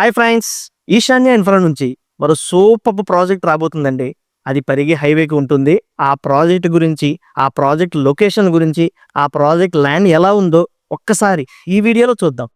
Hi friends ఈశాన్య infra నుంచి మరో సూపర్ ప్రాజెక్ట్ రాబోతుందండి. అది పరిగి హైవేకి ఉంటుంది. ఆ ప్రాజెక్ట్ గురించి ఆ ప్రాజెక్ట్ లొకేషన్ గురించి ఆ ప్రాజెక్ట్ ల్యాండ్ ఎలా ఉందో ఒక్కసారి ఈ వీడియోలో చూద్దాం.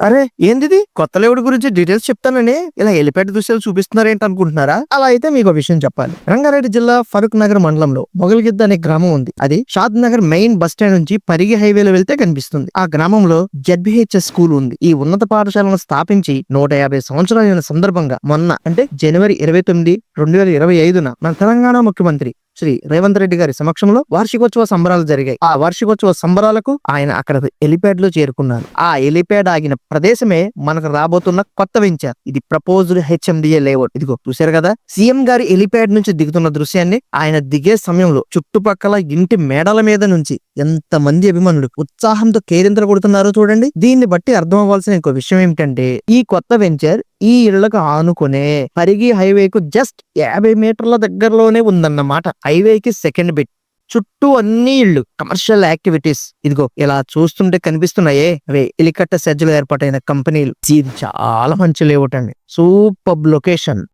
అరే ఏందిది? కొత్త లేవుడి గురించి డీటెయిల్స్ చెప్తానని ఇలా ఎలిపేట దృశ్యాలు చూపిస్తున్నారేంటి అనుకుంటున్నారా అలా అయితే మీకు ఒక విషయం చెప్పాలి. రంగారెడ్డి జిల్లా ఫరూక్ నగర్ మండలంలో మొగల్గిద్ద అనే గ్రామం ఉంది. అది Shadnagar main bus stand నుంచి పరిగి హైవేలో వెళ్తే కనిపిస్తుంది. ఆ గ్రామంలో జెడ్బిహెచ్ఎస్ స్కూల్ ఉంది. ఈ ఉన్నత పాఠశాలను స్థాపించి నూట యాభై సంవత్సరాలైన సందర్భంగా మొన్న అంటే జనవరి ఇరవై తొమ్మిది రెండు వేల ఇరవై ఐదున మన తెలంగాణ ముఖ్యమంత్రి శ్రీ రేవంత్ రెడ్డి గారి సమక్షంలో వార్షికోత్సవ సంబరాలు జరిగాయి. ఆ వార్షికోత్సవ సంబరాలకు ఆయన అక్కడ ఎలిప్యాడ్లో చేరుకున్నారు. ఆ ఎలిప్యాడ్ ఆగిన ప్రదేశమే మనకు రాబోతున్న కొత్త వెంచర్ ఇది ప్రపోజ్డ్ హెచ్ఎండిఏ లేఅవుట్ ఇదిగో చూశారు కదా? సీఎం గారి ఎలిప్యాడ్ నుంచి దిగుతున్న దృశ్యాన్ని ఆయన దిగే సమయంలో చుట్టుపక్కల ఇంటి మేడల మీద నుంచి ఎంత మంది అభిమానులు ఉత్సాహంతో కేరింతలు కొడుతున్నారో చూడండి. దీన్ని బట్టి అర్థం అవ్వాల్సిన ఇంకో విషయం ఏమిటంటే ఈ కొత్త వెంచర్ ఈ ఇళ్ళకు ఆనుకునే పరిగి హైవేకు జస్ట్ యాభై మీటర్ల దగ్గరలోనే ఉందన్నమాట. హైవేకి సెకండ్ బిట్. చుట్టూ అన్ని ఇళ్ళు కమర్షియల్ యాక్టివిటీస్. ఇదిగో ఇలా చూస్తుంటే కనిపిస్తున్నాయే. అవే ఎలికట్ట సెజ్జలు ఏర్పాటైన కంపెనీలు. ఇది చాలా మంచి లేవుటండి అండి. Super location.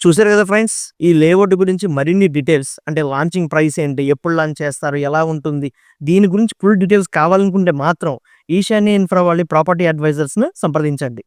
చూసారు కదా ఫ్రెండ్స్? ఈ లేఅవుట్ గురించి మరిన్ని డీటెయిల్స్ అంటే లాంచింగ్ ప్రైస్ ఏంటి ఎప్పుడు లాంచ్ చేస్తారు ఎలా ఉంటుంది దీని గురించి ఫుల్ డీటెయిల్స్ కావాలనుకుంటే మాత్రం ఈశాన్య ఇన్ఫ్రా వాళ్ళ ప్రాపర్టీ అడ్వైజర్స్ను సంప్రదించండి.